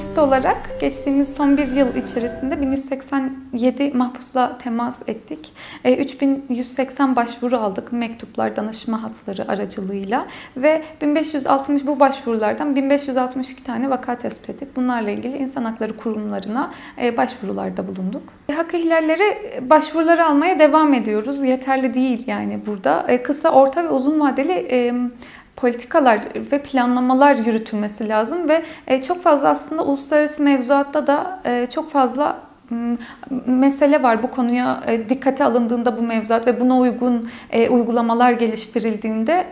SIST olarak geçtiğimiz son bir yıl içerisinde 1187 mahpusla temas ettik. E, 3180 başvuru aldık mektuplar, danışma hatları aracılığıyla ve 1560 bu başvurulardan 1562 tane vaka tespit ettik. Bunlarla ilgili insan hakları kurumlarına e, başvurularda bulunduk. E, Hak ihlalleri başvuruları almaya devam ediyoruz. Yeterli değil yani burada. E, Kısa, orta ve uzun vadeli e, politikalar ve planlamalar yürütülmesi lazım ve e, çok fazla aslında uluslararası mevzuatta da e, çok fazla mesele var bu konuya e, dikkate alındığında bu mevzuat ve buna uygun uygulamalar geliştirildiğinde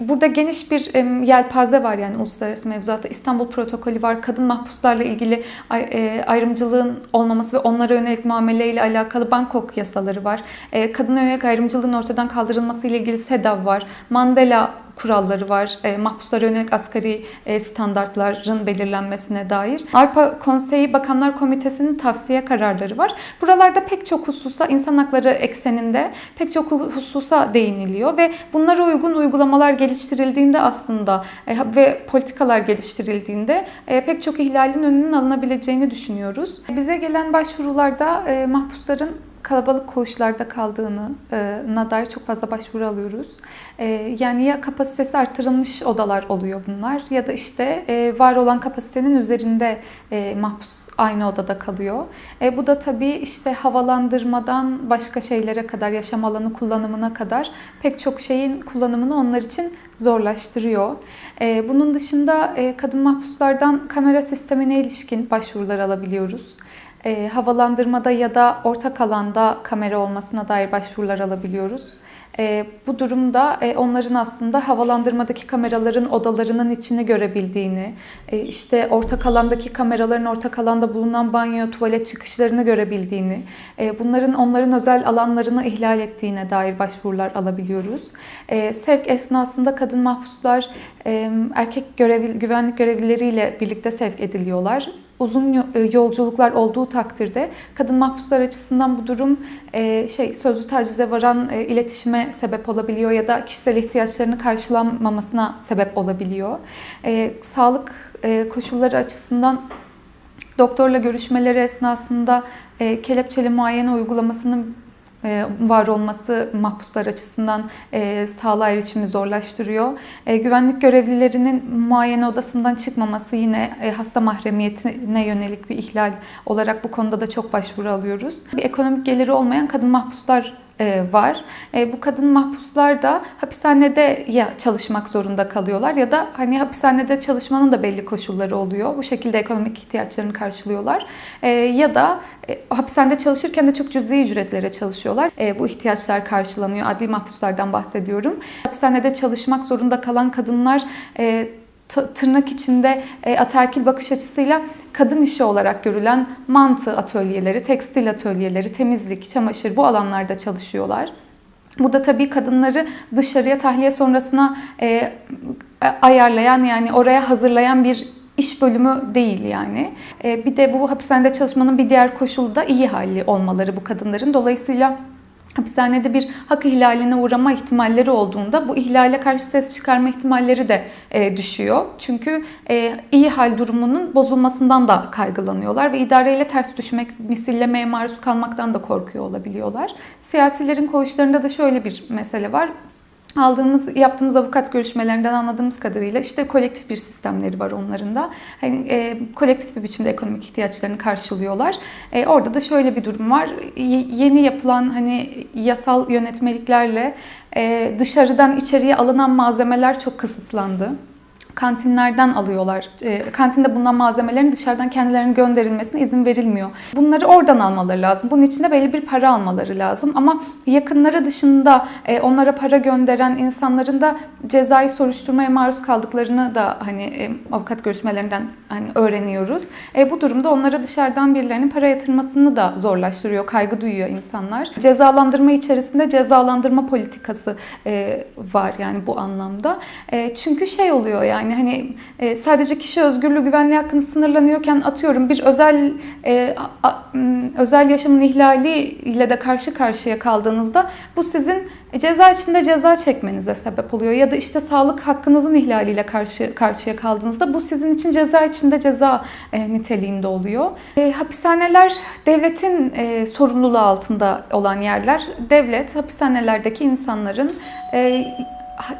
Burada geniş bir yelpaze var yani uluslararası mevzuatta. İstanbul Protokolü var. Kadın mahpuslarla ilgili ay- ayrımcılığın olmaması ve onlara yönelik muameleyle alakalı Bangkok yasaları var. Kadına yönelik ayrımcılığın ortadan kaldırılması ile ilgili SEDAV var. Mandela kuralları var. E, mahpuslara yönelik asgari e, standartların belirlenmesine dair. Avrupa Konseyi Bakanlar Komitesi'nin tavsiye kararları var. Buralarda pek çok hususa insan hakları ekseninde pek çok hususa değiniliyor ve bunlara uygun uygulamalar geliştirildiğinde aslında e, ve politikalar geliştirildiğinde e, pek çok ihlalin önünün alınabileceğini düşünüyoruz. Bize gelen başvurularda e, mahpusların kalabalık koğuşlarda kaldığına dair çok fazla başvuru alıyoruz. E, Yani ya kapasitesi artırılmış odalar oluyor bunlar ya da işte e, var olan kapasitenin üzerinde e, mahpus aynı odada kalıyor. E, Bu da tabii işte havalandırmadan başka şeylere kadar, yaşam alanı kullanımına kadar pek çok şeyin kullanımını onlar için zorlaştırıyor. E, Bunun dışında e, kadın mahpuslardan kamera sistemine ilişkin başvurular alabiliyoruz. E, havalandırmada ya da ortak alanda kamera olmasına dair başvurular alabiliyoruz. E, bu durumda e, onların aslında havalandırmadaki kameraların odalarının içini görebildiğini, e, işte ortak alandaki kameraların ortak alanda bulunan banyo, tuvalet çıkışlarını görebildiğini, e, bunların onların özel alanlarını ihlal ettiğine dair başvurular alabiliyoruz. E, sevk esnasında kadın mahpuslar e, erkek görev, güvenlik görevlileriyle birlikte sevk ediliyorlar uzun e, yolculuklar olduğu takdirde kadın mahpuslar açısından bu durum e, şey sözlü tacize varan e, iletişime sebep olabiliyor ya da kişisel ihtiyaçlarını karşılanmamasına sebep olabiliyor. Sağlık koşulları açısından doktorla görüşmeleri esnasında kelepçeli muayene uygulamasının var olması mahpuslar açısından e, sağlığa erişimi zorlaştırıyor. E, güvenlik görevlilerinin muayene odasından çıkmaması yine e, hasta mahremiyetine yönelik bir ihlal olarak bu konuda da çok başvuru alıyoruz. Bir ekonomik geliri olmayan kadın mahpuslar e, var. E, bu kadın mahpuslar da hapishanede ya çalışmak zorunda kalıyorlar ya da hani hapishanede çalışmanın da belli koşulları oluyor. Bu şekilde ekonomik ihtiyaçlarını karşılıyorlar. E, ya da e, hapishanede çalışırken de çok cüzi ücretlere çalışıyorlar. E, bu ihtiyaçlar karşılanıyor. Adli mahpuslardan bahsediyorum. Hapishanede çalışmak zorunda kalan kadınlar e, tırnak içinde e, ataerkil bakış açısıyla kadın işi olarak görülen mantı atölyeleri, tekstil atölyeleri, temizlik, çamaşır bu alanlarda çalışıyorlar. Bu da tabii kadınları dışarıya tahliye sonrasına e, ayarlayan yani oraya hazırlayan bir iş bölümü değil yani. E, bir de bu hapishanede çalışmanın bir diğer koşulu da iyi hali olmaları bu kadınların. Dolayısıyla hapishanede bir hak ihlaline uğrama ihtimalleri olduğunda bu ihlale karşı ses çıkarma ihtimalleri de e, düşüyor. Çünkü e, iyi hal durumunun bozulmasından da kaygılanıyorlar ve idareyle ters düşmek, misillemeye maruz kalmaktan da korkuyor olabiliyorlar. Siyasilerin koğuşlarında da şöyle bir mesele var. Aldığımız, yaptığımız avukat görüşmelerinden anladığımız kadarıyla işte kolektif bir sistemleri var onların da. Hani e, kolektif bir biçimde ekonomik ihtiyaçlarını karşılıyorlar. E, orada da şöyle bir durum var. Y- yeni yapılan hani yasal yönetmeliklerle e, dışarıdan içeriye alınan malzemeler çok kısıtlandı kantinlerden alıyorlar. E, kantinde bulunan malzemelerin dışarıdan kendilerine gönderilmesine izin verilmiyor. Bunları oradan almaları lazım. Bunun için de belli bir para almaları lazım. Ama yakınları dışında e, onlara para gönderen insanların da cezai soruşturmaya maruz kaldıklarını da hani e, avukat görüşmelerinden hani öğreniyoruz. E, bu durumda onlara dışarıdan birilerinin para yatırmasını da zorlaştırıyor. Kaygı duyuyor insanlar. Cezalandırma içerisinde cezalandırma politikası e, var yani bu anlamda. Çünkü şey oluyor yani yani hani e, sadece kişi özgürlüğü güvenliği hakkını sınırlanıyorken atıyorum bir özel e, a- özel yaşamın ihlali ile de karşı karşıya kaldığınızda bu sizin ceza içinde ceza çekmenize sebep oluyor ya da işte sağlık hakkınızın ihlaliyle karşı karşıya kaldığınızda bu sizin için ceza içinde ceza e, niteliğinde oluyor. E, hapishaneler devletin e, sorumluluğu altında olan yerler. Devlet hapishanelerdeki insanların e,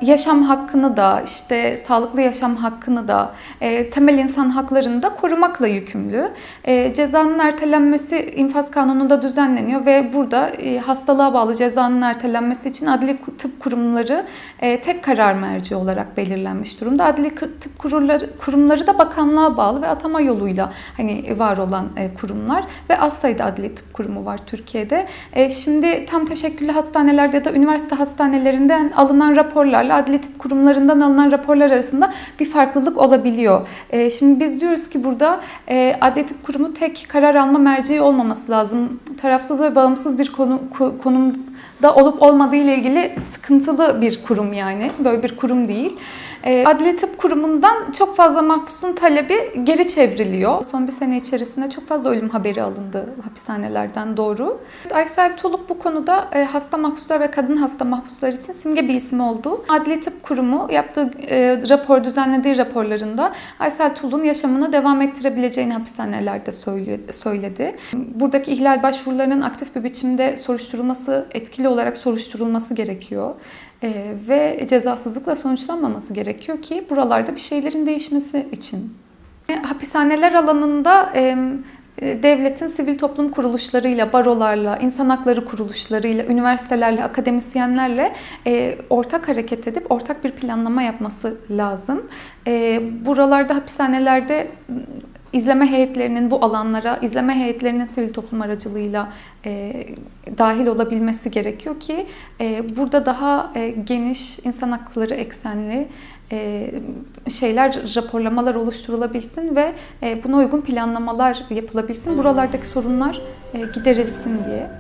yaşam hakkını da işte sağlıklı yaşam hakkını da e, temel insan haklarını da korumakla yükümlü. E, cezanın ertelenmesi infaz kanununda düzenleniyor ve burada e, hastalığa bağlı cezanın ertelenmesi için adli tıp kurumları e, tek karar merci olarak belirlenmiş durumda. Adli tıp kurulları, kurumları da bakanlığa bağlı ve atama yoluyla hani var olan e, kurumlar ve az sayıda adli tıp kurumu var Türkiye'de. E, şimdi tam teşekküllü hastanelerde ya da üniversite hastanelerinden alınan raporlarla adli tıp kurumlarından alınan raporlar arasında bir farklılık olabiliyor. E, şimdi biz diyoruz ki burada e, adli tıp kurumu tek karar alma merceği olmaması lazım. Tarafsız ve bağımsız bir konu, ko- konumda olup olmadığı ile ilgili sıkıntılı bir kurum yani. Böyle bir kurum değil. E, Adli Tıp Kurumu'ndan çok fazla mahpusun talebi geri çevriliyor. Son bir sene içerisinde çok fazla ölüm haberi alındı hapishanelerden doğru. Aysel Tuluk bu konuda e, hasta mahpuslar ve kadın hasta mahpuslar için simge bir isim oldu. Adli Tıp Kurumu yaptığı e, rapor, düzenlediği raporlarında Aysel Tuluk'un yaşamını devam ettirebileceğini hapishanelerde söyledi. Buradaki ihlal başvurularının aktif bir biçimde soruşturulması, etkili olarak soruşturulması gerekiyor. Ee, ve cezasızlıkla sonuçlanmaması gerekiyor ki buralarda bir şeylerin değişmesi için. E, Hapishaneler alanında e, e, devletin sivil toplum kuruluşlarıyla, barolarla, insan hakları kuruluşlarıyla, üniversitelerle, akademisyenlerle e, ortak hareket edip ortak bir planlama yapması lazım. E, buralarda hapishanelerde izleme heyetlerinin bu alanlara, izleme heyetlerinin sivil toplum aracılığıyla e, dahil olabilmesi gerekiyor ki e, burada daha e, geniş insan hakları eksenli e, şeyler, raporlamalar oluşturulabilsin ve e, buna uygun planlamalar yapılabilsin. Buralardaki sorunlar e, giderilsin diye.